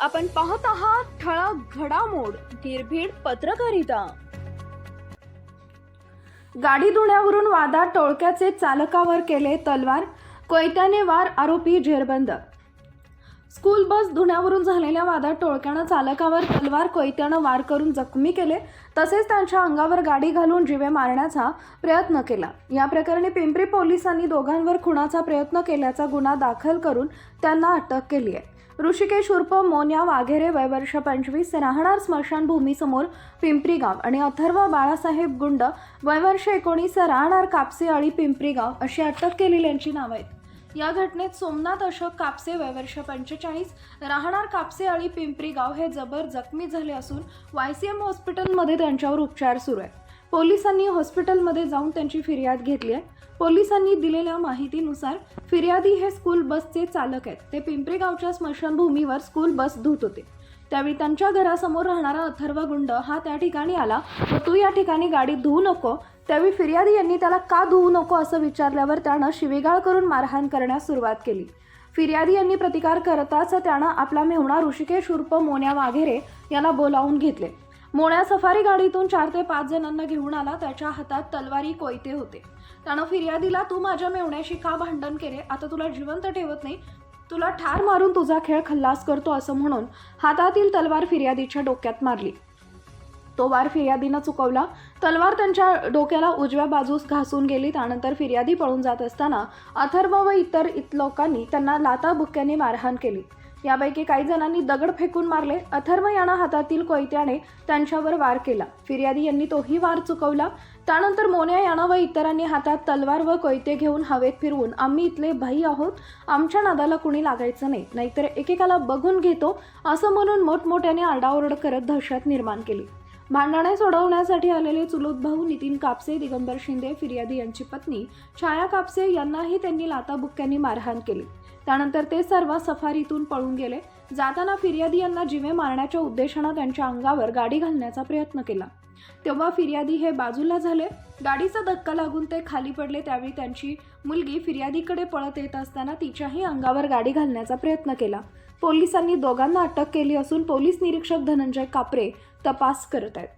आपण पाहत आहात ठळक घडामोड निर्भीड पत्रकारिता. गाडी धुण्यावरून वादात टोळक्याचे चालकावर केले तलवार कोयत्याने वार आरोपी जेरबंद. स्कूल बस धुण्यावरून झालेल्या वादात टोळक्यानं चालकावर तलवार कोयत्यानं वार करून जखमी केले तसेच त्यांच्या अंगावर गाडी घालून जिवे मारण्याचा प्रयत्न केला. या प्रकरणी पिंपरी पोलिसांनी दोघांवर खुनाचा प्रयत्न केल्याचा गुन्हा दाखल करून त्यांना अटक केली आहे. ऋषिकेश उर्फ मोन्या वाघेरे वय वर्ष पंचवीस राहणार स्मशानभूमीसमोर पिंपरी गाव आणि अथर्व बाळासाहेब गुंड वय वर्ष एकोणीस राहणार कापसे अळी पिंपरी गाव अशी अटक केलेल्यांची नावं आहेत. या घटनेत सोमनाथ अशोक कापसे वय वर्ष पंचेचाळीस राहणार कापसे अळी पिंपरी गाव हे जबर जखमी झाले असून वाय सी एम हॉस्पिटलमध्ये त्यांच्यावर उपचार सुरू आहेत. पोलिसांनी हॉस्पिटलमध्ये जाऊन त्यांची फिर्याद घेतली आहे. पोलिसांनी दिलेल्या माहितीनुसार फिर्यादी हे स्कूल बसचे चालक आहेत. ते पिंपरी गावच्या स्मशानभूमीवर स्कूल बस धुत होते. त्यावेळी त्यांच्या घरासमोर राहणारा अथर्व गुंड हा त्या ठिकाणी आला. व तू या ठिकाणी गाडी धुवू नको. त्यावेळी फिर्यादी यांनी त्याला का धुवू नको असं विचारल्यावर त्यानं शिवेगाळ करून मारहाण करण्यास सुरुवात केली. फिर्यादी यांनी प्रतिकार करताच त्यानं आपला मेहुणा ऋषिकेश उर्फ मोन्या वाघेरे याला बोलावून घेतले. मोण्या सफारी गाडीतून चार ते पाच जणांना घेऊन आला. त्याच्या हातात तलवारी कोयते होते. त्यानं फिर्यादीला तू माझ्या मेवण्याशी का भांडण केले? आता तुला जिवंत ठेवत नाही. तुला ठार मारून तुझा खेळ खल्लास करतो असं म्हणून हातातील तलवार फिर्यादीच्या डोक्यात मारली. तो वार फिर्यादीनं चुकवला. तलवार त्यांच्या डोक्याला उजव्या बाजूस घासून गेली. त्यानंतर फिर्यादी पळून जात असताना अथर्व व इतर इत लोकांनी त्यांना लाता बुक्क्याने मारहाण केली. यापैकी काही जणांनी दगड फेकून मारले. अथर्व यांना हातातील कोयत्याने त्यांच्यावर वार केला. फिर्यादी यांनी तोही वार चुकवला. त्यानंतर मोन्या यानं व इतरांनी हातात तलवार व कोयते घेऊन हवेत फिरवून आम्ही इथले भाई आहोत. आमच्या नादाला कुणी लागायचं नाही. नाहीतर एकेकाला बघून घेतो असं म्हणून मोठमोठ्याने आरडाओरड करत दहशत निर्माण केली. भांडणे सोडवण्यासाठी आलेले चुलत भाऊ नितीन कापसे दिगंबर शिंदे फिर्यादी यांची पत्नी छाया कापसे यांनाही त्यांनी लाताबुक्क्यांनी मारहाण केली. त्यानंतर ते सर्व सफारीतून पळून गेले. जाताना फिर्यादी यांना जिवे मारण्याच्या उद्देशानं त्यांच्या अंगावर गाडी घालण्याचा प्रयत्न केला. तेव्हा फिर्यादी हे बाजूला झाले. गाडीचा धक्का लागून ते खाली पडले. त्यावेळी त्यांची मुलगी फिर्यादीकडे पळत येत असताना तिच्याही अंगावर गाडी घालण्याचा प्रयत्न केला. पोलिसांनी दोघांना अटक केली असून पोलीस निरीक्षक धनंजय कापरे तपास करत आहेत.